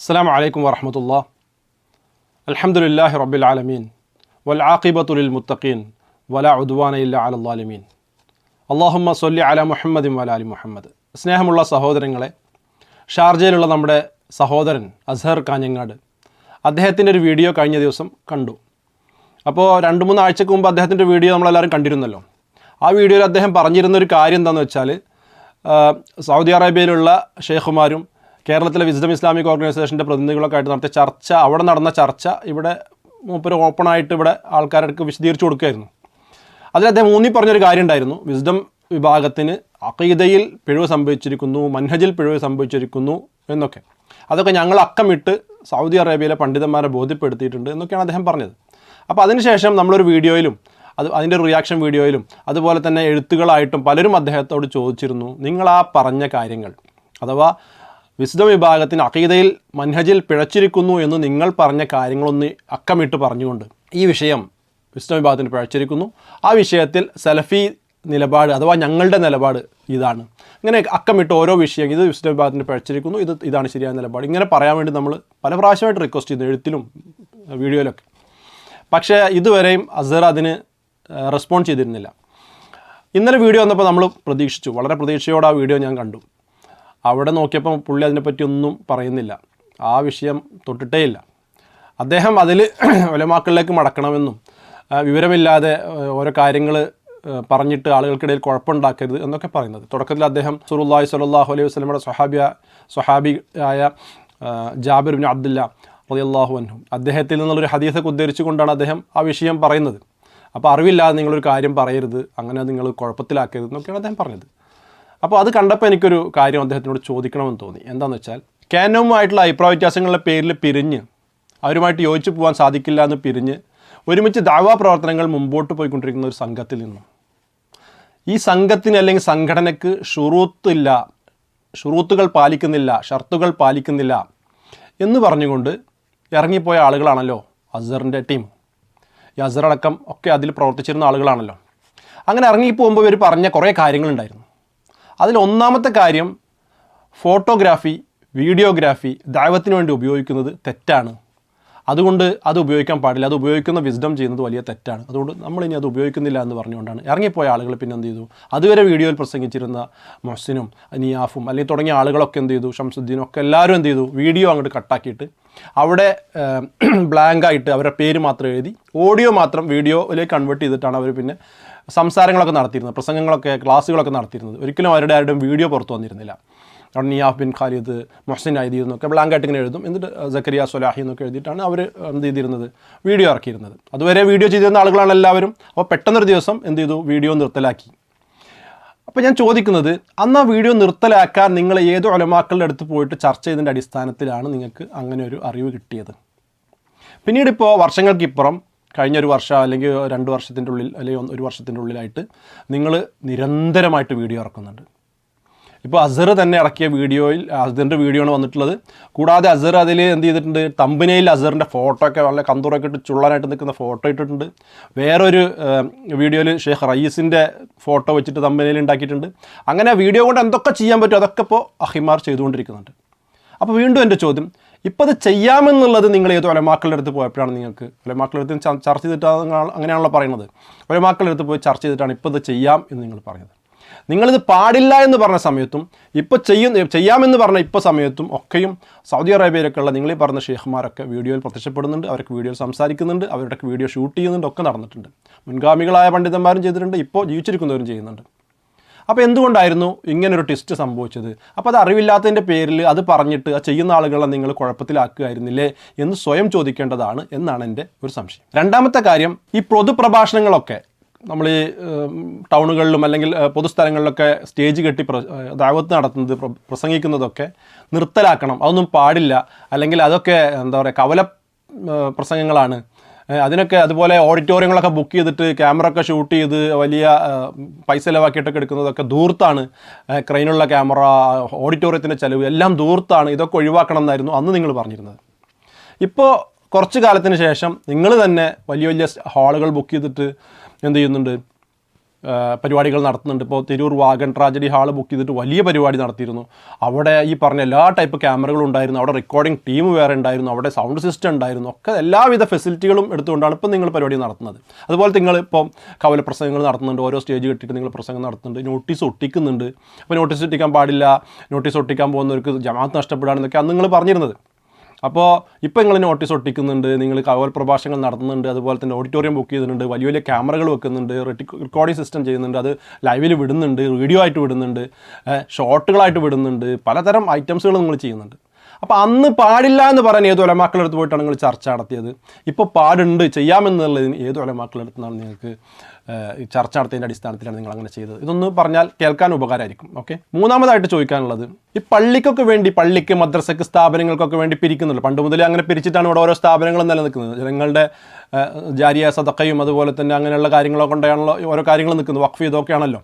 السلام عليكم ورحمة الله الحمد لله رب العالمين والعاقبة للمتقين ولا عدوان إلا على الظالمين اللهم صل على മുഹമ്മദ് وعلى آل മുഹമ്മദ് സ്നേഹമുള്ള സഹോദരങ്ങളെ ഷാർജയിലുള്ള നമ്മുടെ സഹോദരൻ അസ്ഹർ കാഞ്ഞങ്ങാട് അദ്ദേഹത്തിൻ്റെ ഒരു വീഡിയോ കഴിഞ്ഞ ദിവസം കണ്ടു അപ്പോൾ രണ്ട് മൂന്ന് ആഴ്ചക്ക് മുമ്പ് അദ്ദേഹത്തിൻ്റെ വീഡിയോ നമ്മളെല്ലാവരും കണ്ടിരുന്നല്ലോ ആ വീഡിയോയിൽ അദ്ദേഹം പറഞ്ഞിരുന്ന ഒരു കാര്യം എന്താണെന്ന് വെച്ചാൽ ആ, സൗദി അറേബ്യയിലുള്ള ഷെയ്ഖുമാരും കേരളത്തിലെ വിസ്ഡം ഇസ്ലാമിക് ഓർഗനൈസേഷന്റെ പ്രതിനിധികളൊക്കെ ആയിട്ട് നടത്തിയ ചർച്ച അവിടെ നടന്ന ചർച്ച ഇവിടെ മൂപ്പര് ഓപ്പണായിട്ട് ഇവിടെ ആൾക്കാർക്ക് വിശദീകരിച്ചു കൊടുക്കുമായിരുന്നു അതിൽ അദ്ദേഹം ഊന്നി പറഞ്ഞൊരു കാര്യം ഉണ്ടായിരുന്നു. വിസ്ഡം വിഭാഗത്തിന് അഖീദയിൽ പിഴവ് സംഭവിച്ചിരിക്കുന്നു മൻഹജിൽ പിഴവ് സംഭവിച്ചിരിക്കുന്നു എന്നൊക്കെ. അതൊക്കെ ഞങ്ങൾ അക്കമിട്ട് സൗദി അറേബ്യയിലെ പണ്ഡിതന്മാരെ ബോധ്യപ്പെടുത്തിയിട്ടുണ്ട് എന്നൊക്കെയാണ് അദ്ദേഹം പറഞ്ഞത്. അപ്പോൾ അതിനുശേഷം നമ്മളൊരു വീഡിയോയിലും അത് അതിന്റെ റിയാക്ഷൻ വീഡിയോയിലും അതുപോലെ തന്നെ എഴുത്തുകളായിട്ടും പലരും അദ്ദേഹത്തോട് ചോദിച്ചിരുന്നു നിങ്ങൾ ആ പറഞ്ഞ കാര്യങ്ങൾ അഥവാ വിശുദ്ധ വിഭാഗത്തിന് അഖീദയിൽ മൻഹജിൽ പിഴച്ചിരിക്കുന്നു എന്ന് നിങ്ങൾ പറഞ്ഞ കാര്യങ്ങളൊന്ന് അക്കമിട്ട് പറഞ്ഞുകൊണ്ട് ഈ വിഷയം വിശുദ്ധ വിഭാഗത്തിന് പിഴച്ചിരിക്കുന്നു. ആ വിഷയത്തിൽ സലഫി നിലപാട് അഥവാ ഞങ്ങളുടെ നിലപാട് ഇതാണ്. ഇങ്ങനെ അക്കമിട്ട് ഓരോ വിഷയം ഇത് വിശുദ്ധ വിഭാഗത്തിന് പിഴച്ചിരിക്കുന്നു. ഇത് ഇതാണ് ശരിയായ നിലപാട്. ഇങ്ങനെ പറയാൻ വേണ്ടി നമ്മൾ പല പ്രാവശ്യമായിട്ട് റിക്വസ്റ്റ് ചെയ്തു എഴുത്തിലും വീഡിയോയിലൊക്കെ. പക്ഷേ ഇതുവരെയും അസർ അതിന് റെസ്പോണ്ട് ചെയ്തിരുന്നില്ല. ഇന്നലെ വീഡിയോ വന്നപ്പോൾ നമ്മൾ പ്രതീക്ഷിച്ചു. വളരെ പ്രതീക്ഷയോടെ ആ വീഡിയോ ഞാൻ കണ്ടു. അവിടെ നോക്കിയപ്പോൾ പുള്ളി അതിനെപ്പറ്റി ഒന്നും പറയുന്നില്ല. ആ വിഷയം തൊട്ടിട്ടേ ഇല്ല അദ്ദേഹം അതിൽ ഒലമാക്കളിലേക്ക് മടക്കണമെന്നും വിവരമില്ലാതെ ഓരോ കാര്യങ്ങൾ പറഞ്ഞിട്ട് ആളുകൾക്കിടയിൽ കുഴപ്പമുണ്ടാക്കരുത് എന്നൊക്കെ പറയുന്നത്. തുടക്കത്തിൽ അദ്ദേഹം സുറുല്ലാഹി സലാഹു അലൈഹി വസ്ലമയുടെ സ്വഹാബിയ സ്വഹാബിയായ ആയ ജാബിർ ബിൻ അബ്ദുല്ല റളിയല്ലാഹു അൻഹു. അദ്ദേഹത്തിൽ നിന്നുള്ളൊരു ഹദീസൊക്കെ ഉദ്ധരിച്ചു കൊണ്ടാണ് അദ്ദേഹം ആ വിഷയം പറയുന്നത്. അപ്പോൾ അറിവില്ലാതെ നിങ്ങളൊരു കാര്യം പറയരുത് അങ്ങനെ നിങ്ങൾ കുഴപ്പത്തിലാക്കരുത് എന്നൊക്കെയാണ് അദ്ദേഹം പറഞ്ഞത്. അപ്പോൾ അത് കണ്ടപ്പോൾ എനിക്കൊരു കാര്യം അദ്ദേഹത്തിനോട് ചോദിക്കണമെന്ന് തോന്നി. എന്താണെന്ന് വെച്ചാൽ കാനവുമായിട്ടുള്ള അഭിപ്രായ വ്യത്യാസങ്ങളുടെ പേരിൽ പിരിഞ്ഞ് അവരുമായിട്ട് യോജിച്ച് പോകാൻ സാധിക്കില്ല എന്ന് പിരിഞ്ഞ് ഒരുമിച്ച് ദാവാ പ്രവർത്തനങ്ങൾ മുമ്പോട്ട് പോയിക്കൊണ്ടിരിക്കുന്ന ഒരു സംഘത്തിൽ നിന്നും. ഈ സംഘത്തിന് അല്ലെങ്കിൽ സംഘടനയ്ക്ക് ഷുറൂത്തില്ല ഷുറൂത്തുകൾ പാലിക്കുന്നില്ല ഷർത്തുകൾ പാലിക്കുന്നില്ല എന്ന് പറഞ്ഞുകൊണ്ട് ഇറങ്ങിപ്പോയ ആളുകളാണല്ലോ അസറിന്റെ ടീം. ഈ അസറടക്കം ഒക്കെ അതിൽ പ്രവർത്തിച്ചിരുന്ന ആളുകളാണല്ലോ. അങ്ങനെ ഇറങ്ങിപ്പോകുമ്പോൾ ഇവർ പറഞ്ഞ കുറേ കാര്യങ്ങളുണ്ടായിരുന്നു. അതിൽ ഒന്നാമത്തെ കാര്യം ഫോട്ടോഗ്രാഫി വീഡിയോഗ്രാഫി ദൈവത്തിന് വേണ്ടി ഉപയോഗിക്കുന്നത് തെറ്റാണ്. അതുകൊണ്ട് അത് ഉപയോഗിക്കാൻ പാടില്ല. അത് ഉപയോഗിക്കുന്ന വിസ്ഡം ചെയ്യുന്നത് വലിയ തെറ്റാണ്. അതുകൊണ്ട് നമ്മളിനി അത് ഉപയോഗിക്കുന്നില്ല എന്ന് പറഞ്ഞുകൊണ്ടാണ്. ഇറങ്ങിപ്പോയ ആളുകൾ പിന്നെ എന്ത് ചെയ്തു? അതുവരെ വീഡിയോയിൽ പ്രസംഗിച്ചിരുന്ന മൊഹസിനും നിയാഫും അല്ലെങ്കിൽ തുടങ്ങിയ ആളുകളൊക്കെ എന്ത് ചെയ്തു? ഷംസുദ്ദീനും ഒക്കെ എല്ലാവരും എന്ത് ചെയ്തു? വീഡിയോ അങ്ങോട്ട് കട്ടാക്കിയിട്ട് അവിടെ ബ്ലാങ്കായിട്ട് അവരുടെ പേര് മാത്രം എഴുതി ഓഡിയോ മാത്രം വീഡിയോയിലേക്ക് കൺവേർട്ട് ചെയ്തിട്ടാണ് അവർ പിന്നെ സംസാരങ്ങളൊക്കെ നടത്തിയിരുന്നത് പ്രസംഗങ്ങളൊക്കെ ക്ലാസ്സുകളൊക്കെ നടത്തിയിരുന്നത് ഒരിക്കലും അവരുടെ ആരുടെയും വീഡിയോ പുറത്തു വന്നിരുന്നില്ല. നിയാഫ് ബിൻ ഖാലിദ് മൊഹസിൻ ഐദി എന്നൊക്കെ ബ്ലാങ്കായിട്ട് ഇങ്ങനെ എഴുതും. എന്നിട്ട് സക്കരിയ സൊലാഹി എന്നൊക്കെ എഴുതിയിട്ടാണ് അവർ എന്ത് ചെയ്തിരുന്നത്? വീഡിയോ ഇറക്കിയിരുന്നത്. അതുവരെ വീഡിയോ ചെയ്തിരുന്ന ആളുകളാണ് എല്ലാവരും. അപ്പോൾ പെട്ടെന്നൊരു ദിവസം എന്ത് ചെയ്തു? വീഡിയോ നിർത്തലാക്കി. അപ്പോൾ ഞാൻ ചോദിക്കുന്നത് അന്ന് ആ വീഡിയോ നിർത്തലാക്കാൻ നിങ്ങൾ ഏത് ഒലമാക്കളുടെ അടുത്ത് പോയിട്ട് ചർച്ച ചെയ്തതിന്റെ അടിസ്ഥാനത്തിലാണ് നിങ്ങൾക്ക് അങ്ങനെ ഒരു അറിവ് കിട്ടിയത്? പിന്നീട് ഇപ്പോൾ വർഷങ്ങൾക്കിപ്പുറം കഴിഞ്ഞ ഒരു വർഷം അല്ലെങ്കിൽ രണ്ട് വർഷത്തിന്റെ ഉള്ളിൽ അല്ലെങ്കിൽ ഒരു വർഷത്തിന്റെ ഉള്ളിലായിട്ട് നിങ്ങൾ നിരന്തരമായിട്ട് വീഡിയോ ഇറക്കുന്നുണ്ട്. ഇപ്പോൾ അസർ തന്നെ ഇറക്കിയ വീഡിയോയിൽ അസറിന്റെ വീഡിയോ ആണ് വന്നിട്ടുള്ളത്. കൂടാതെ അസർ അതിൽ എന്ത് ചെയ്തിട്ടുണ്ട്? തമ്പനയിൽ അസറിന്റെ ഫോട്ടോ ഒക്കെ വളരെ കന്തൂറൊക്കെ ഇട്ട് ചുള്ളനായിട്ട് നിൽക്കുന്ന ഫോട്ടോ ഇട്ടിട്ടുണ്ട്. വേറൊരു വീഡിയോയിൽ ഷെയ്ഖ് റയീസിന്റെ ഫോട്ടോ വെച്ചിട്ട് തമ്പനയിൽ ഉണ്ടാക്കിയിട്ടുണ്ട്. അങ്ങനെ വീഡിയോ കൊണ്ട് എന്തൊക്കെ ചെയ്യാൻ പറ്റും? അതൊക്കെ ഇപ്പോൾ അഹിമാർ ചെയ്തുകൊണ്ടിരിക്കുന്നുണ്ട്. അപ്പോൾ വീണ്ടും എന്റെ ചോദ്യം ഇപ്പോൾ അത് ചെയ്യാമെന്നുള്ളത് നിങ്ങൾ ഏത് ഒലമാക്കളുടെ അടുത്ത് പോയപ്പോഴാണ് നിങ്ങൾക്ക്? ഒലമാക്കളുടെ അടുത്ത് ചർച്ച ചെയ്തിട്ടാണ് അങ്ങനെയാണല്ലോ പറയുന്നത്. ഒലമാക്കളുടെ അടുത്ത് പോയി ചർച്ച ചെയ്തിട്ടാണ് ഇപ്പോൾ ഇത് ചെയ്യാം എന്ന് നിങ്ങൾ പറയുന്നത്. നിങ്ങളിത് പാടില്ല എന്ന് പറഞ്ഞ സമയത്തും ഇപ്പോൾ ചെയ്യും ചെയ്യാമെന്ന് പറഞ്ഞ ഇപ്പോൾ സമയത്തും ഒക്കെയും സൗദി അറേബ്യയിലൊക്കെയുള്ള നിങ്ങൾ ഈ പറഞ്ഞ ഷെയ്ഖുമാരൊക്കെ വീഡിയോയിൽ പ്രത്യക്ഷപ്പെടുന്നുണ്ട് അവർക്ക് വീഡിയോയിൽ സംസാരിക്കുന്നുണ്ട് അവരുടെ വീഡിയോ ഷൂട്ട് ചെയ്യുന്നുണ്ട് ഒക്കെ നടന്നിട്ടുണ്ട്. മുൻഗാമികളായ പണ്ഡിതന്മാരും ചെയ്തിട്ടുണ്ട് ഇപ്പോൾ ജീവിച്ചിരിക്കുന്നവരും ചെയ്യുന്നുണ്ട്. അപ്പോൾ എന്തുകൊണ്ടായിരുന്നു ഇങ്ങനൊരു ട്വിസ്റ്റ് സംഭവിച്ചത്? അപ്പോൾ അത് അറിവില്ലാത്തതിന്റെ പേരിൽ അത് പറഞ്ഞിട്ട് ആ ചെയ്യുന്ന ആളുകളെ നിങ്ങൾ കുഴപ്പത്തിലാക്കുകയായിരുന്നില്ലേ എന്ന് സ്വയം ചോദിക്കേണ്ടതാണ് എന്നാണ് എന്റെ ഒരു സംശയം. രണ്ടാമത്തെ കാര്യം ഈ പൊതുപ്രഭാഷണങ്ങളൊക്കെ നമ്മൾ ഈ ടൗണുകളിലും അല്ലെങ്കിൽ പൊതുസ്ഥലങ്ങളിലൊക്കെ സ്റ്റേജ് കെട്ടി പ്ര ദാവത്ത് നടത്തുന്നത് പ്ര- പ്രസംഗിക്കുന്നതൊക്കെ നിർത്തലാക്കണം. അതൊന്നും പാടില്ല. അല്ലെങ്കിൽ അതൊക്കെ എന്താ പറയുക കവല പ്രസംഗങ്ങളാണ്. അതിനൊക്കെ അതുപോലെ ഓഡിറ്റോറിയങ്ങളൊക്കെ ബുക്ക് ചെയ്തിട്ട് ക്യാമറ ഒക്കെ ഷൂട്ട് ചെയ്ത് വലിയ പൈസ ചിലവാക്കിയിട്ടൊക്കെ എടുക്കുന്നതൊക്കെ ദൂർത്താണ്. ക്രെയിനുള്ള ക്യാമറ ഓഡിറ്റോറിയത്തിന്റെ ചിലവ് എല്ലാം ദൂർത്താണ്. ഇതൊക്കെ ഒഴിവാക്കണം എന്നായിരുന്നു അന്ന് നിങ്ങൾ പറഞ്ഞിരുന്നത്. ഇപ്പോൾ കുറച്ച് കാലത്തിന് ശേഷം നിങ്ങൾ തന്നെ വലിയ വലിയ ഹാളുകൾ ബുക്ക് ചെയ്തിട്ട് എന്ത് ചെയ്യുന്നുണ്ട്? പരിപാടികൾ നടത്തുന്നുണ്ട്. ഇപ്പോൾ Tirur wagon tragedy hall book ചെയ്തിട്ട് വലിയ പരിപാടി നടത്തിയിരുന്നു. അവിടെ ഈ പറഞ്ഞ എല്ലാ ടൈപ്പ് ക്യാമറകളും ഉണ്ടായിരുന്നു. അവിടെ റെക്കോർഡിംഗ് ടീം വേറെ ഉണ്ടായിരുന്നു. അവിടെ സൗണ്ട് സിസ്റ്റം ഉണ്ടായിരുന്നു. ഒക്കെ എല്ലാവിധ ഫെസിലിറ്റികളും എടുത്തുകൊണ്ടാണ് ഇപ്പം നിങ്ങൾ പരിപാടി നടത്തുന്നത്. അതുപോലെ നിങ്ങൾ ഇപ്പോൾ കവല പ്രസംഗങ്ങൾ നടത്തുന്നുണ്ട്. ഓരോ സ്റ്റേജ് കെട്ടിയിട്ട് നിങ്ങൾ പ്രസംഗം നടത്തുന്നുണ്ട്. നോട്ടീസ് ഒട്ടിക്കുന്നുണ്ട്. അപ്പോൾ നോട്ടീസ് ഒട്ടിക്കാൻ പാടില്ല. നോട്ടീസ് ഒട്ടിക്കാൻ പോകുന്നവർക്ക് ജമാഅത്ത് നഷ്ടപ്പെടാണെന്നൊക്കെ അന്ന് നിങ്ങൾ പറഞ്ഞിരുന്നത്. അപ്പോൾ ഇപ്പോൾ നിങ്ങൾ നോട്ടീസ് ഒട്ടിക്കുന്നുണ്ട് നിങ്ങൾ കവൽ പ്രഭാഷണങ്ങൾ നടത്തുന്നുണ്ട് അതുപോലെ തന്നെ ഓഡിറ്റോറിയം ബുക്ക് ചെയ്യുന്നുണ്ട് വലിയ വലിയ ക്യാമറകൾ വെക്കുന്നുണ്ട് റെക്കോർഡിംഗ് സിസ്റ്റം ചെയ്യുന്നുണ്ട് അത് ലൈവിൽ വിടുന്നുണ്ട് വീഡിയോ ആയിട്ട് വിടുന്നുണ്ട് ഷോർട്ടുകളായിട്ട് വിടുന്നുണ്ട് പലതരം ഐറ്റംസുകൾ നിങ്ങൾ ചെയ്യുന്നുണ്ട്. അപ്പോൾ അന്ന് പാടില്ല എന്ന് പറയാൻ ഏത് ഒലമാക്കളുടെ അടുത്ത് പോയിട്ടാണ് നിങ്ങൾ ചർച്ച നടത്തിയത്? ഇപ്പോൾ പാടുണ്ട് ചെയ്യാമെന്നുള്ളതിന് ഏത് ഒലമാക്കളുടെ അടുത്താണ് നിങ്ങൾക്ക് ചർച്ച നടത്തിയതിന്റെ അടിസ്ഥാനത്തിലാണ് നിങ്ങൾ അങ്ങനെ ചെയ്തത്? ഇതൊന്ന് പറഞ്ഞാൽ കേൾക്കാൻ ഉപകാരമായിരിക്കും ഓക്കെ? മൂന്നാമതായിട്ട് ചോദിക്കാനുള്ളത് ഈ പള്ളിക്കൊക്കെ വേണ്ടി പള്ളിക്ക് മദ്രസക്ക് സ്ഥാപനങ്ങൾക്കൊക്കെ വേണ്ടി പിരിക്കുന്നുള്ളൂ പണ്ട് മുതലേ അങ്ങനെ പിരിച്ചിട്ടാണ് ഇവിടെ ഓരോ സ്ഥാപനങ്ങളും നിലനിൽക്കുന്നത്. ജനങ്ങളുടെ ജാരിയ സതക്കയും അതുപോലെ തന്നെ അങ്ങനെയുള്ള കാര്യങ്ങളൊക്കെ കൊണ്ടാണല്ലോ ഓരോ കാര്യങ്ങളും നിൽക്കുന്നത്. വഖഫ് ഇതൊക്കെയാണല്ലോ.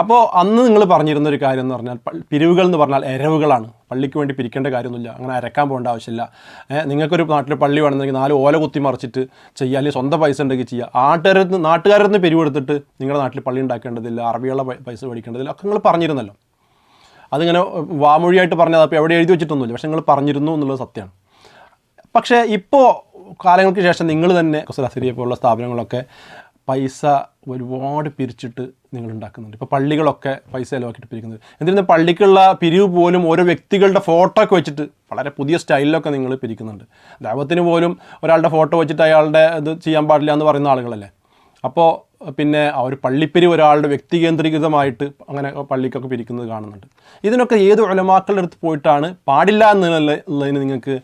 അപ്പോൾ അന്ന് നിങ്ങൾ പറഞ്ഞിരുന്ന ഒരു കാര്യം എന്ന് പറഞ്ഞാൽ പിരിവുകൾ എന്ന് പറഞ്ഞാൽ എരവുകളാണ് പള്ളിക്ക് വേണ്ടി പിരിക്കേണ്ട കാര്യമൊന്നുമില്ല അങ്ങനെ അരക്കാൻ പോകേണ്ട ആവശ്യമില്ല നിങ്ങൾക്കൊരു നാട്ടിൽ പള്ളി വേണമെന്നുണ്ടെങ്കിൽ നാല് ഓല കുത്തി മറിച്ചിട്ട് ചെയ്യുക അല്ലെങ്കിൽ സ്വന്തം പൈസ ഉണ്ടെങ്കിൽ ചെയ്യുക ആട്ടുകാരിൽ നിന്ന് നാട്ടുകാരിൽ നിന്ന് പിരിവെടുത്തിട്ട് നിങ്ങളുടെ നാട്ടിൽ പള്ളി ഉണ്ടാക്കേണ്ടതില്ല അറബികളുടെ പൈസ മേടിക്കേണ്ടതില്ല ഒക്കെ നിങ്ങൾ പറഞ്ഞിരുന്നല്ലോ അതിങ്ങനെ വാമൊഴിയായിട്ട് പറഞ്ഞത് അപ്പോൾ എവിടെ എഴുതി വെച്ചിട്ടൊന്നുമില്ല പക്ഷെ നിങ്ങൾ പറഞ്ഞിരുന്നു എന്നുള്ളത് സത്യമാണ് പക്ഷേ ഇപ്പോൾ കാലങ്ങൾക്ക് ശേഷം നിങ്ങൾ തന്നെ കുസലാസിരിയെ പോലുള്ള സ്ഥാപനങ്ങളൊക്കെ പൈസ ഒരുപാട് പിരിച്ചിട്ട് നിങ്ങൾ ഉണ്ടാക്കുന്നുണ്ട് ഇപ്പോൾ പള്ളികളൊക്കെ പൈസ ചിലവാക്കിയിട്ട് പിരിക്കുന്നത് പള്ളിക്കുള്ള പിരിവ് പോലും ഓരോ വ്യക്തികളുടെ ഫോട്ടോ ഒക്കെ വെച്ചിട്ട് വളരെ പുതിയ സ്റ്റൈലിലൊക്കെ നിങ്ങൾ പിരിക്കുന്നുണ്ട് ദൈവത്തിന് പോലും ഒരാളുടെ ഫോട്ടോ വെച്ചിട്ട് അയാളുടെ ഇത് ചെയ്യാൻ പാടില്ല എന്ന് പറയുന്ന ആളുകളല്ലേ അപ്പോൾ പിന്നെ ആ ഒരു പള്ളിപ്പിരി ഒരാളുടെ വ്യക്തികേന്ദ്രീകൃതമായിട്ട് അങ്ങനെ പള്ളിക്കൊക്കെ പിരിക്കുന്നത് കാണുന്നുണ്ട്. ഇതിനൊക്കെ ഏത് ഒലമാക്കളുടെ അടുത്ത് പോയിട്ടാണ് പാടില്ല എന്നുള്ളതിന് നിങ്ങൾക്ക്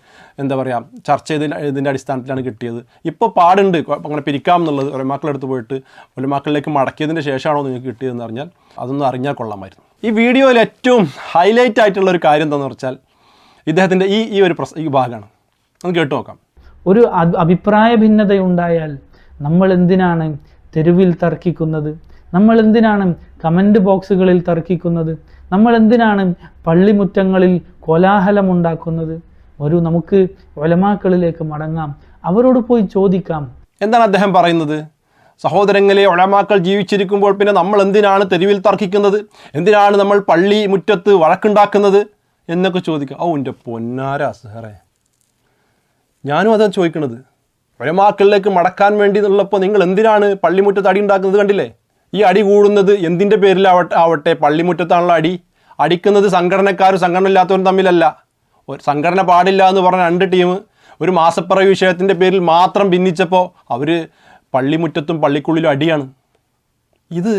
എന്താ പറയുക ചർച്ച ചെയ്ത ഇതിന്റെ അടിസ്ഥാനത്തിലാണ് കിട്ടിയത്. ഇപ്പോൾ പാടുണ്ട് അങ്ങനെ പിരിക്കാം എന്നുള്ളത് ഒലമാക്കളുടെ അടുത്ത് പോയിട്ട് ഒലമാക്കളിലേക്ക് മടക്കിയതിന്റെ ശേഷമാണോ നിങ്ങൾക്ക് കിട്ടിയതെന്ന് അറിഞ്ഞാൽ അതൊന്നും അറിഞ്ഞാൽ കൊള്ളാമായിരുന്നു. ഈ വീഡിയോയിൽ ഏറ്റവും ഹൈലൈറ്റ് ആയിട്ടുള്ള ഒരു കാര്യം എന്താണെന്ന് വെച്ചാൽ ഇദ്ദേഹത്തിന്റെ ഈ ഈ ഒരു പ്രസ ഈ ഭാഗമാണ് നമുക്ക് കേട്ടു നോക്കാം. ഒരു അഭിപ്രായ ഭിന്നതയുണ്ടായാൽ നമ്മൾ എന്തിനാണ് തെരുവിൽ തർക്കിക്കുന്നത്? നമ്മൾ എന്തിനാണ് കമന്റ് ബോക്സുകളിൽ തർക്കിക്കുന്നത്? നമ്മൾ എന്തിനാണ് പള്ളിമുറ്റങ്ങളിൽ കോലാഹലമുണ്ടാക്കുന്നത്? ഒരു നമുക്ക് ഒലമാക്കളിലേക്ക് മടങ്ങാം. അവരോട് പോയി ചോദിക്കാം. എന്താണ് അദ്ദേഹം പറയുന്നത്? സഹോദരങ്ങളെ ഒഴമാക്കൾ ജീവിച്ചിരിക്കുമ്പോൾ പിന്നെ നമ്മൾ എന്തിനാണ് തെരുവിൽ തർക്കിക്കുന്നത്? എന്തിനാണ് നമ്മൾ പള്ളി മുറ്റത്ത് വഴക്കുണ്ടാക്കുന്നത്? എന്നൊക്കെ ചോദിക്കുക. ഓ എന്റെ പൊന്നാര സാറേ. ഞാനും അതാണ് ചോദിക്കണത്. ഒഴമാക്കളിലേക്ക് മടക്കാൻ വേണ്ടി എന്നുള്ളപ്പോൾ നിങ്ങൾ എന്തിനാണ് പള്ളിമുറ്റത്ത് അടി ഉണ്ടാക്കുന്നത് കണ്ടില്ലേ? ഈ അടി കൂടുന്നത് എന്തിന്റെ പേരിലാവട്ടെ ആവട്ടെ? പള്ളിമുറ്റത്താണുള്ള അടി. അടിക്കുന്നത് സംഘടനക്കാരും സംഘടന ഇല്ലാത്തവരും തമ്മിലല്ല. ഒരു സംഘടന പാടില്ല എന്ന് പറഞ്ഞ രണ്ട് ടീം ഒരു മാസപ്പിറവി വിഷയത്തിന്റെ പേരിൽ മാത്രം ഭിന്നിച്ചപ്പോൾ അവർ പള്ളിമുറ്റത്തും പള്ളിക്കുള്ളിലും അടിയാണ്. ഇത്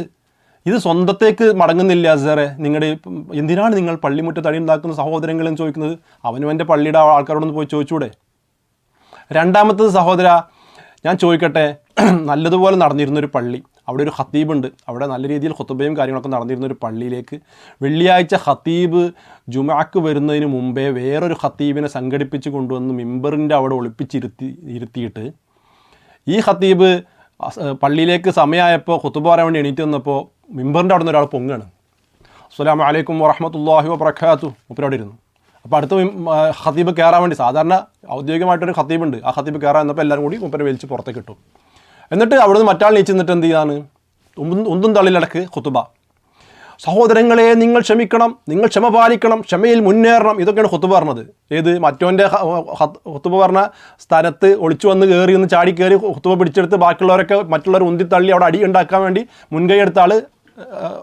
ഇത് സ്വന്തത്തേക്ക് മടങ്ങുന്നില്ല സാറേ നിങ്ങളുടെ എന്തിനാണ് നിങ്ങൾ പള്ളിമുറ്റത്ത് അടി ഉണ്ടാക്കുന്ന സഹോദരങ്ങളെന്ന് ചോദിക്കുന്നത്? അവനും എന്റെ പള്ളിയുടെ ആൾക്കാരോടൊന്ന് പോയി ചോദിച്ചൂടെ? രണ്ടാമത്തത് സഹോദര ഞാൻ ചോദിക്കട്ടെ നല്ലതുപോലെ നടന്നിരുന്നൊരു പള്ളി. അവിടെ ഒരു ഹത്തീബുണ്ട് അവിടെ നല്ല രീതിയിൽ ഹുത്തുബയും കാര്യങ്ങളൊക്കെ നടന്നിരുന്ന ഒരു പള്ളിയിലേക്ക് വെള്ളിയാഴ്ച ഹത്തീബ് ജുമാക്ക് വരുന്നതിന് മുമ്പേ വേറൊരു ഹത്തീബിനെ സംഘടിപ്പിച്ച് കൊണ്ടുവന്ന് മിമ്പറിന്റെ അവിടെ ഒളിപ്പിച്ചിരുത്തി ഇരുത്തിയിട്ട് ഈ ഹത്തീബ് പള്ളിയിലേക്ക് സമയമായപ്പോൾ ഹുത്തുബ പറയാൻ വേണ്ടി എണീറ്റ് വന്നപ്പോൾ മിമ്പറിന്റെ അവിടെ നിന്ന് ഒരാൾ പൊങ്ങാണ്. അസ്സലാമു അലൈക്കും വറഹമത്തല്ലാഹി വബർക്കാത്തു മുപ്പരവിടെ ഇരുന്നു. അപ്പോൾ അടുത്ത ഹത്തീബ് കയറാൻ വേണ്ടി സാധാരണ ഔദ്യോഗികമായിട്ടൊരു ഹത്തീബുണ്ട് ആ ഹത്തീബ് കയറാൻ എന്നപ്പോൾ എല്ലാവരും കൂടി മുപ്പരെ വലിച്ച് പുറത്തേക്ക് ഇട്ടു. എന്നിട്ട് അവിടെ മറ്റാൾ നീച്ച് നിന്നിട്ട് എന്ത് ചെയ്യാണ് ഉന്തും തള്ളിലടക്ക് ഖുത്തുബ സഹോദരങ്ങളെ നിങ്ങൾ ക്ഷമിക്കണം നിങ്ങൾ ക്ഷമ പാലിക്കണം ക്ഷമയിൽ മുന്നേറണം ഇതൊക്കെയാണ് കുത്തുബ പറഞ്ഞത്. ഏത്? മറ്റോന്റെ കുത്തുബ പറഞ്ഞ സ്ഥലത്ത് ഒളിച്ചു വന്ന് കയറി ഒന്ന് ചാടി കയറി കുത്തുബ പിടിച്ചെടുത്ത് ബാക്കിയുള്ളവരൊക്കെ മറ്റുള്ളവർ ഉന്തിത്തള്ളി അവിടെ അടി ഉണ്ടാക്കാൻ വേണ്ടി മുൻകൈ എടുത്ത ആൾ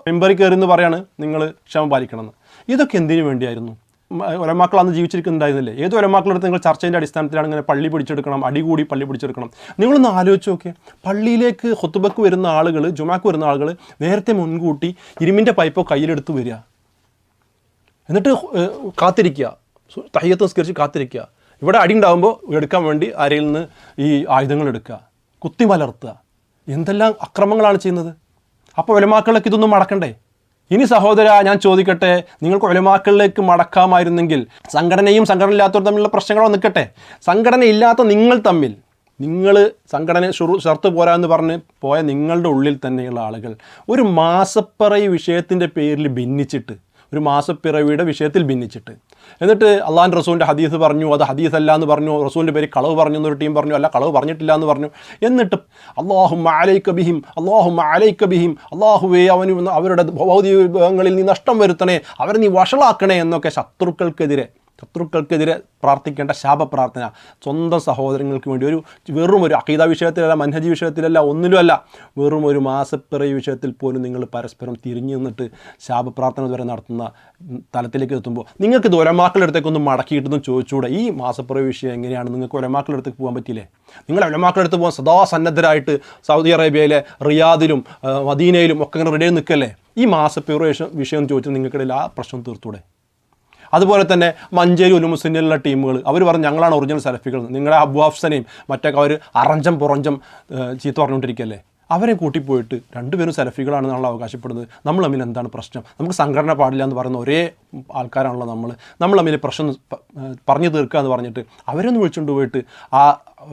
മെമ്പറിൽ കയറി എന്ന് പറയാണ് നിങ്ങൾ ക്ഷമ പാലിക്കണം എന്ന് ഇതൊക്കെ എന്തിനു വേണ്ടിയായിരുന്നു? ഒരമാക്കൾ അന്ന് ജീവിച്ചിരിക്കുന്നുണ്ടായിരുന്നില്ലേ? ഏത് ഒരമാക്കളെടുത്ത് നിങ്ങൾ ചർച്ചേന്റെ അടിസ്ഥാനത്തിലാണ് ഇങ്ങനെ പള്ളി പിടിച്ചെടുക്കണം അടികൂടി പള്ളി പിടിച്ചെടുക്കണം? നിങ്ങളൊന്ന് ആലോചിച്ച് നോക്കിയേ. പള്ളിയിലേക്ക് ഹൊത്തുബക്ക് വരുന്ന ആളുകൾ ജുമാക്ക് വരുന്ന ആളുകൾ നേരത്തെ മുൻകൂട്ടി ഇരുമിന്റെ പൈപ്പോ കയ്യിലെടുത്ത് വരിക. എന്നിട്ട് കാത്തിരിക്കുക. തയ്യത്ത് നിസ്കരിച്ച് കാത്തിരിക്കുക. ഇവിടെ അടി ഉണ്ടാകുമ്പോൾ എടുക്കാൻ വേണ്ടി അരയിൽ നിന്ന് ഈ ആയുധങ്ങൾ എടുക്കുക. കുത്തി മലർത്തുക. എന്തെല്ലാം അക്രമങ്ങളാണ് ചെയ്യുന്നത്? അപ്പോൾ ഒലമാക്കളിലേക്ക് ഇതൊന്നും മടക്കണ്ടേ? ഇനി സഹോദര ഞാൻ ചോദിക്കട്ടെ നിങ്ങൾക്ക് ഒലമാക്കളിലേക്ക് മടക്കാമായിരുന്നെങ്കിൽ സംഘടനയും സംഘടന ഇല്ലാത്തവർ തമ്മിലുള്ള പ്രശ്നങ്ങളോ നിൽക്കട്ടെ. സംഘടന ഇല്ലാത്ത നിങ്ങൾ തമ്മിൽ നിങ്ങൾ സംഘടന ഷുറു ഷർത്ത് പോരാ എന്ന് പറഞ്ഞ് പോയ നിങ്ങളുടെ ഉള്ളിൽ തന്നെയുള്ള ആളുകൾ ഒരു മാസപ്പറയി വിഷയത്തിന്റെ പേരിൽ ഭിന്നിച്ചിട്ട് ഒരു മാസപ്പിറവിയുടെ വിഷയത്തിൽ ഭിന്നിച്ചിട്ട്. എന്നിട്ട് അള്ളാൻ റസൂലിന്റെ ഹദീസ് പറഞ്ഞു അത് ഹദീസ് അല്ല എന്ന് പറഞ്ഞു റസൂലിന്റെ പേര് കളവ് പറഞ്ഞു എന്നൊരു ടീം പറഞ്ഞു അല്ല കളവ് പറഞ്ഞിട്ടില്ല എന്ന് പറഞ്ഞു. എന്നിട്ട് അള്ളാഹു അലൈക്ക ബിഹിം അള്ളാഹു അലൈക്ക ബിഹിം അള്ളാഹുവേ അവന് അവരുടെ ഭൗതിക വിഭവങ്ങളിൽ നീ നഷ്ടം വരുത്തണേ അവരെ നീ വഷളാക്കണേ എന്നൊക്കെ ശത്രുക്കൾക്കെതിരെ ശത്രുക്കൾക്കെതിരെ പ്രാർത്ഥിക്കേണ്ട ശാപപ്രാർത്ഥന സ്വന്തം സഹോദരങ്ങൾക്ക് വേണ്ടി. ഒരു വെറും ഒരു അഖീദ വിഷയത്തിലല്ല മൻഹജി വിഷയത്തിലല്ല ഒന്നിലുമല്ല. വെറും ഒരു മാസപ്പിറവി വിഷയത്തിൽ പോലും നിങ്ങൾ പരസ്പരം തിരിഞ്ഞു നിന്നിട്ട് ശാപപ്രാർത്ഥന വരെ നടത്തുന്ന തലത്തിലേക്ക് എത്തുമ്പോൾ നിങ്ങൾക്ക് ഇത് ഒന്ന് മടക്കിയിട്ടൊന്നും ചോദിച്ചുകൂടെ? ഈ മാസപ്പിറവി വിഷയം എങ്ങനെയാണ്? നിങ്ങൾക്ക് ഒലമാക്കളുടെ അടുത്തേക്ക് പോകാൻ പറ്റിയില്ലേ? നിങ്ങൾ ഒലമാക്കളുടെ അടുത്ത് പോകാൻ സദാ സന്നദ്ധരായിട്ട് സൗദി അറേബ്യയിലെ റിയാദിലും മദീനയിലും ഒക്കെ ഇങ്ങനെ റെഡിയായി നിൽക്കല്ലേ? ഈ മാസപ്പിറവി വിഷയം ചോദിച്ചാൽ നിങ്ങൾക്കിടയിൽ ആ പ്രശ്നം തീർത്തൂടെ? അതുപോലെ തന്നെ മഞ്ചേരി ഉലുമുസ്ലിനുള്ള ടീമുകൾ. അവർ പറഞ്ഞു ഞങ്ങളാണ് ഒറിജിനൽ സെലഫികൾ. നിങ്ങളുടെ അബു ഹഫ്സനെയും മറ്റൊക്കെ അവർ അറഞ്ചം പുറഞ്ചം ചീത്ത പറഞ്ഞുകൊണ്ടിരിക്കുകയല്ലേ? അവരെ കൂട്ടിപ്പോയിട്ട് രണ്ടുപേരും സെലഫികളാണെന്നാണല്ലോ അവകാശപ്പെടുന്നത്. നമ്മൾ തമ്മിൽ എന്താണ് പ്രശ്നം? നമുക്ക് സംഘടന പാടില്ല എന്ന് പറയുന്ന ഒരേ ആൾക്കാരാണല്ലോ നമ്മൾ. നമ്മൾ തമ്മിൽ പ്രശ്നം പറഞ്ഞു തീർക്കുക എന്ന് പറഞ്ഞിട്ട് അവരൊന്ന് വിളിച്ചുകൊണ്ട് പോയിട്ട് ആ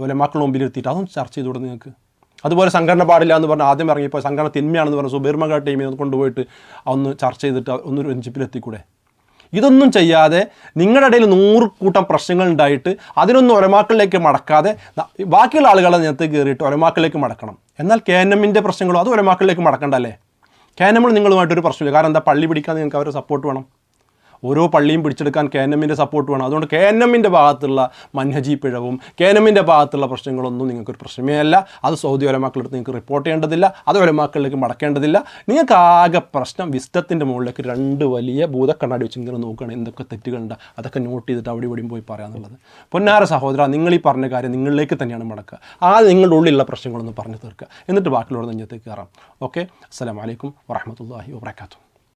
വലമാക്കളുടെ മുമ്പിൽ എത്തിയിട്ട് അതൊന്ന് ചർച്ച ചെയ്തുകൂടെ നിങ്ങൾക്ക്? അതുപോലെ സംഘടന പാടില്ല എന്ന് പറഞ്ഞാൽ ആദ്യം ഇറങ്ങിയപ്പോൾ സംഘടന തിന്മയാണെന്ന് പറഞ്ഞ് സുബീർമക ടീമിനെ കൊണ്ടുപോയിട്ട് ഒന്ന് ചർച്ച ചെയ്തിട്ട് ഒന്ന് രഞ്ജിപ്പിലെത്തിക്കൂടെ ഇതൊന്നും ചെയ്യാതെ നിങ്ങളുടെ ഇടയിൽ നൂറ് കൂട്ടം പ്രശ്നങ്ങൾ ഉണ്ടായിട്ട് അതിനൊന്നും ഒരമാക്കളിലേക്ക് മടക്കാതെ ബാക്കിയുള്ള ആളുകളെ നേരത്തെ കയറിയിട്ട് ഒരമാക്കളിലേക്ക് മടക്കണം. എന്നാൽ കെ എൻ എമ്മിന്റെ പ്രശ്നങ്ങളോ അത് ഒരമാക്കളിലേക്ക് മടക്കണ്ടല്ലേ? കെ എൻ എമ്മിൽ നിങ്ങളുമായിട്ടൊരു പ്രശ്നമില്ല. കാരണം എന്താ? പള്ളി പിടിക്കാൻ നിങ്ങൾക്ക് അവരുടെ സപ്പോർട്ട് വേണം. ഓരോ പള്ളിയും പിടിച്ചെടുക്കാൻ കെ എൻ എമ്മിന്റെ സപ്പോർട്ട് വേണം. അതുകൊണ്ട് കെ എൻ എമ്മിന്റെ ഭാഗത്തുള്ള മൻഹജി പിഴവും കെ എൻ എമ്മിന്റെ ഭാഗത്തുള്ള പ്രശ്നങ്ങളൊന്നും നിങ്ങൾക്കൊരു പ്രശ്നമേ അല്ല. അത് സൗദി ഒലമാക്കളെടുത്ത് നിങ്ങൾക്ക് റിപ്പോർട്ട് ചെയ്യേണ്ടതില്ല. അത് ഒലമാക്കളിലേക്ക് മടക്കേണ്ടതില്ല. നിങ്ങൾക്ക് ആകെ പ്രശ്നം വിസ്റ്റത്തിന്റെ മുകളിലേക്ക് രണ്ട് വലിയ ഭൂതക്കണ്ണാടി വെച്ച് ഇങ്ങനെ നോക്കുകയാണ്. എന്തൊക്കെ തെറ്റുകളുണ്ട്? അതൊക്കെ നോട്ട് ചെയ്തിട്ട് അവിടെ ഇവിടെയും പോയി പറയാമെന്നുള്ളത് പൊന്നാര സഹോദര നിങ്ങൾ ഈ പറഞ്ഞ കാര്യം നിങ്ങളിലേക്ക് തന്നെയാണ് മടക്കുക. ആ നിങ്ങളുടെ ഉള്ളിലുള്ള പ്രശ്നങ്ങളൊന്നും പറഞ്ഞു തീർക്കുക. എന്നിട്ട് ബാക്കിയുള്ളവർ നെഞ്ഞത്തേക്ക് കയറാം. ഓക്കെ അസ്സലാമലൈക്കും വറഹമത്തല്ലാഹി വാബർക്കാത്തു